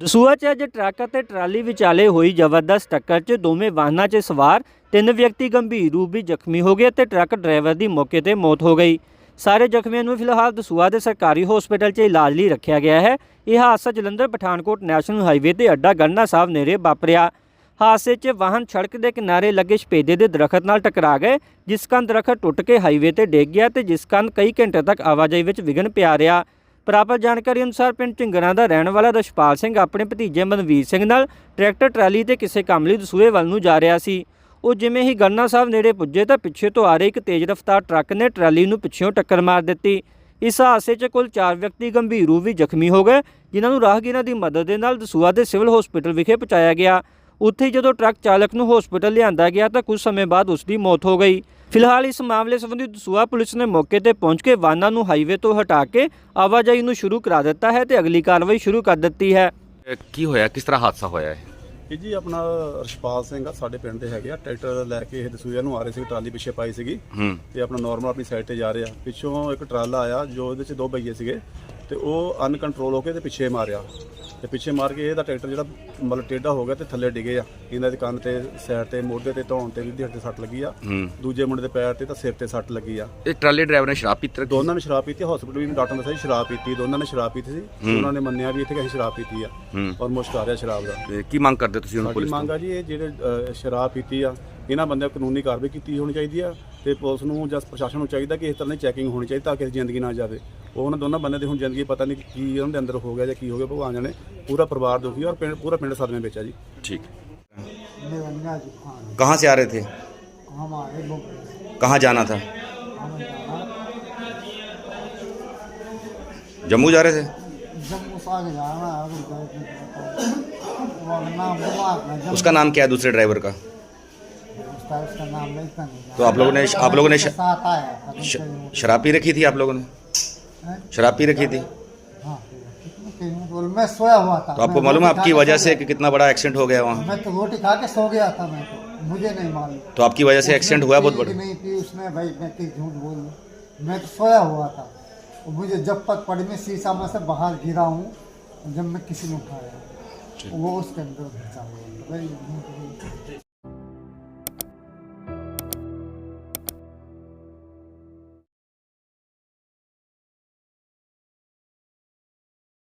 ਦਸੂਆ 'ਚ ਅੱਜ ਟਰੱਕ ਅਤੇ ਟਰਾਲੀ ਵਿਚਾਲੇ ਹੋਈ ਜ਼ਬਰਦਸਤ ਟੱਕਰ 'ਚ ਦੋਵੇਂ ਵਾਹਨਾਂ 'ਚ ਸਵਾਰ ਤਿੰਨ ਵਿਅਕਤੀ ਗੰਭੀਰ ਰੂਪ ਵਿੱਚ ਜ਼ਖਮੀ ਹੋ ਗਏ ਤੇ ਟਰੱਕ ਡਰਾਈਵਰ ਦੀ ਮੌਕੇ ਤੇ ਮੌਤ ਹੋ ਗਈ। ਸਾਰੇ ਜ਼ਖਮੀਆਂ ਨੂੰ ਫਿਲਹਾਲ ਦਸੂਆ ਦੇ ਸਰਕਾਰੀ ਹਸਪਤਾਲ 'ਚ ਇਲਾਜ ਲਈ ਰੱਖਿਆ ਗਿਆ ਹੈ। ਇਹ ਹਾਦਸਾ ਜਲੰਧਰ ਪਠਾਨਕੋਟ ਨੈਸ਼ਨਲ ਹਾਈਵੇ ਤੇ ਅੱਡਾ ਗੰਨਾ ਸਾਹਿਬ ਨੇੜੇ ਵਾਪਰਿਆ। ਹਾਦਸੇ 'ਚ ਵਾਹਨ ਸੜਕ ਦੇ ਕਿਨਾਰੇ ਲੱਗੇ ਸਪੇਦੇ ਦੇ ਦਰਖਤ ਨਾਲ ਟਕਰਾ ਗਏ, ਜਿਸ ਕਾਰਨ ਦਰਖਤ ਟੁੱਟ ਕੇ ਹਾਈਵੇ ਤੇ ਡਿੱਗ ਗਿਆ ਤੇ ਜਿਸ ਕਾਰਨ ਕਈ ਘੰਟੇ ਤੱਕ ਆਵਾਜਾਈ ਵਿੱਚ ਵਿਘਨ ਪਿਆ ਰਿਹਾ। ਪ੍ਰਾਪਤ ਜਾਣਕਾਰੀ ਅਨੁਸਾਰ ਪਿੰਡ ਝਿੰਗਰਾਂ ਦਾ ਰਹਿਣ ਵਾਲਾ ਰਸ਼ਪਾਲ ਸਿੰਘ ਆਪਣੇ ਭਤੀਜੇ ਮਨਵੀਰ ਸਿੰਘ ਨਾਲ ਟਰੈਕਟਰ ਟਰਾਲੀ ਤੇ ਕਿਸੇ ਕੰਮ ਲਈ ਦਸੂਏ ਵੱਲ ਨੂੰ ਜਾ ਰਿਹਾ ਸੀ। ਉਹ ਜਿਵੇਂ ਹੀ ਗੰਨਾ ਸਾਹਿਬ ਨੇੜੇ ਪੁੱਜੇ ਤਾਂ ਪਿੱਛੇ ਤੋਂ ਆ ਰਹੇ ਇੱਕ ਤੇਜ਼ ਰਫ਼ਤਾਰ ਟਰੱਕ ਨੇ ਟਰਾਲੀ ਨੂੰ ਪਿੱਛੇੋਂ ਟੱਕਰ ਮਾਰ ਦਿੱਤੀ। ਇਸ ਹਾਦਸੇ 'ਚ ਕੁੱਲ 4 ਵਿਅਕਤੀ ਗੰਭੀਰ ਰੂਪ ਵਿੱਚ ਜ਼ਖਮੀ ਹੋ ਗਏ, ਜਿਨ੍ਹਾਂ ਨੂੰ ਰਾਹਗੀਰਾਂ ਦੀ ਮਦਦ ਦੇ ਨਾਲ ਦਸੂਆ ਦੇ ਸਿਵਲ ਹਸਪਤਾਲ ਵਿਖੇ ਪਹੁੰਚਾਇਆ ਗਿਆ। ਉੱਥੇ ਜਦੋਂ ਟਰੱਕ ਚਾਲਕ ਨੂੰ ਹਸਪਤਾਲ ਲਿਆਂਦਾ ਗਿਆ ਤਾਂ ਕੁਝ ਸਮੇਂ ਬਾਅਦ ਉਸ ਦੀ ਮੌਤ ਹੋ ਗਈ। ਫਿਲਹਾਲ ਇਸ ਮਾਮਲੇ ਸੰਬੰਧੀ ਦਸੂਆ ਪੁਲਿਸ ਨੇ ਮੌਕੇ ਤੇ ਪਹੁੰਚ ਕੇ ਵਾਹਨਾਂ ਨੂੰ ਹਾਈਵੇ ਤੋਂ ਹਟਾ ਕੇ ਆਵਾਜਾਈ ਨੂੰ ਸ਼ੁਰੂ ਕਰਾ ਦਿੱਤਾ ਹੈ ਤੇ ਅਗਲੀ ਕਾਰਵਾਈ ਸ਼ੁਰੂ ਕਰ ਦਿੱਤੀ ਹੈ। ਕੀ ਹੋਇਆ? ਕਿਸ ਤਰ੍ਹਾਂ ਹਾਦਸਾ ਹੋਇਆ ਹੈ ਇਹ ਜੀ ਆਪਣਾ ਰਸ਼ਪਾਲ ਸਿੰਘ ਆ ਸਾਡੇ ਪਿੰਡ ਦੇ ਹੈਗੇ ਆ। ਟਰੈਕਟਰ ਲੈ ਕੇ ਇਹ ਦਸੂਆ ਨੂੰ ਆ ਰਹੇ ਸੀ ਟਰਾਲੀ ਪਿੱਛੇ ਪਾਈ ਸੀਗੀ। ਹੂੰ। ਤੇ ਆਪਣਾ ਨਾਰਮਲ ਆਪਣੀ ਸਾਈਡ ਤੇ ਜਾ ਰਿਹਾ। ਪਿੱਛੋਂ ਇੱਕ ਟਰਾਲਾ ਆਇਆ ਜੋ ਇਹਦੇ ਚ ਦੋ ਬਈਏ ਸੀਗੇ। ਤੇ ਉਹ ਅਨਕੰਟਰੋਲ ਹੋ ਕੇ ਤੇ ਪਿੱਛੇ ਮਾਰਿਆ। ਤੇ ਪਿੱਛੇ ਮਾਰ ਕੇ ਇਹਦਾ ਟਰੈਕਟਰ ਜਿਹੜਾ ਮਤਲਬ ਟੇਢਾ ਹੋ ਗਿਆ ਤੇ ਥੱਲੇ ਡਿੱਗੇ ਆ। ਇਹਨਾਂ ਦੇ ਕੰਨ ਤੇ ਸਾਈਡ ਤੇ ਮੋਢੇ ਤੇ ਧੌਣ ਤੇ ਵੀ ਤੇ ਸੱਟ ਲੱਗੀ ਆ। ਹੂੰ। ਦੂਜੇ ਮੁੰਡੇ ਦੇ ਪੈਰ ਤੇ ਤਾਂ ਸਿਰ ਤੇ ਸੱਟ ਲੱਗੀ ਆ। ਇਹ ਟਰਾਲੀ ਡਰਾਈਵਰ ਨੇ ਸ਼ਰਾਬ ਪੀਤੀ ਰੱਖੀ? ਦੋਨਾਂ ਨੇ ਸ਼ਰਾਬ ਪੀਤੀ ਹਸਪੀਟਲ ਵੀ ਡਾਕਟਰ ਨੇ ਦੱਸਿਆ ਸ਼ਰਾਬ ਪੀਤੀ ਦੋਨਾਂ ਨੇ ਸ਼ਰਾਬ ਪੀਤੀ ਸੀ। ਉਹਨਾਂ ਨੇ ਮੰਨਿਆ ਵੀ ਇੱਥੇ ਕਿ ਅਸੀਂ ਸ਼ਰਾਬ ਪੀਤੀ ਆ ਹੂੰ। ਔਰ ਮੁਸ਼ਕ ਆ ਰਿਹਾ ਸ਼ਰਾਬ ਦਾ। ਤੇ ਕੀ ਮੰਗ ਕਰਦੇ ਤੁਸੀਂ ਸਾਡੀ ਪੁਲਿਸ ਮੰਗ ਤੋਂ ਆ ਜੀ ਇਹ ਜਿਹੜੇ ਅ, ਸ਼ਰਾਬ ਪੀਤੀ ਆ ਇਹਨਾਂ ਬੰਦਿਆਂ ਕਾਨੂੰਨੀ ਕਾਰਵਾਈ ਕੀਤੀ ਹੋਣੀ ਚਾਹੀਦੀ ਆ ਤੇ ਪੁਲਿਸ ਨੂੰ ਜਾਂ ਪ੍ਰਸ਼ਾਸਨ ਨੂੰ ਚਾਹੀਦਾ ਕਿ ਇਸ ਤਰ੍ਹਾਂ ਦੀ ਚੈਕਿੰਗ ਹੋਣੀ ਚਾਹੀਦੀ ਤਾਂ ਕਿ ਜ਼ਿੰਦਗੀ ਨਾ ਜਾਵੇ। ਉਹ ਉਹਨਾਂ ਦੋਨਾਂ ਬੰਦਿਆਂ ਦੀ ਹੁਣ ਜ਼ਿੰਦਗੀ ਪਤਾ ਨਹੀਂ ਕੀ ਉਹਨਾਂ ਦੇ ਅੰਦਰ ਹੋ ਗਿਆ ਜਾਂ ਕੀ ਹੋ ਗਿਆ ਭਗਵਾਨ ਜਾਣੇ ਪੂਰਾ ਪਰਿਵਾਰ ਦੁਖੀ ਆ ਔਰ ਪਿੰਡ ਪੂਰਾ ਪਿੰਡ ਸਦਮੇ ਵਿੱਚ ਆ ਜੀ ठीक निरंगा जी खान कहाँ से आ रहे थे हमारे लोग कहाँ जाना था हमें जाना जम्मू जा रहे थे जम्मू से आगे जाना है अगर गए थे तो वरना दिमाग में जम्मू उसका नाम क्या है दूसरे ड्राइवर का उसका उसका नाम नहीं था नहीं तो आप लोगों ने आप लोगों ने श- साथ आया था श- कहीं- शराब पी रखी थी आप लोगों ने हैं? शराब पी रखी थी? हाँ कितने कहीं बोल मैं सोया हुआ था। तो आपको मालूम है आपकी वजह से कि कितना बड़ा एक्सीडेंट हो गया वहाँ? मैं तो रोटी खा के सो गया था मैं तो। मुझे नहीं मालूम। तो आपकी वजह से एक्सीडेंट हुआ बहुत बड़ा? नहीं थी उसने भाई मैं की झूठ बोल मैं तो सोया हुआ था। और मुझे जब तक पड़ी में शीशा में से बाहर गिरा हूँ जब मैं किसी ने उठाया। वो उसके अंदर घुसा हुआ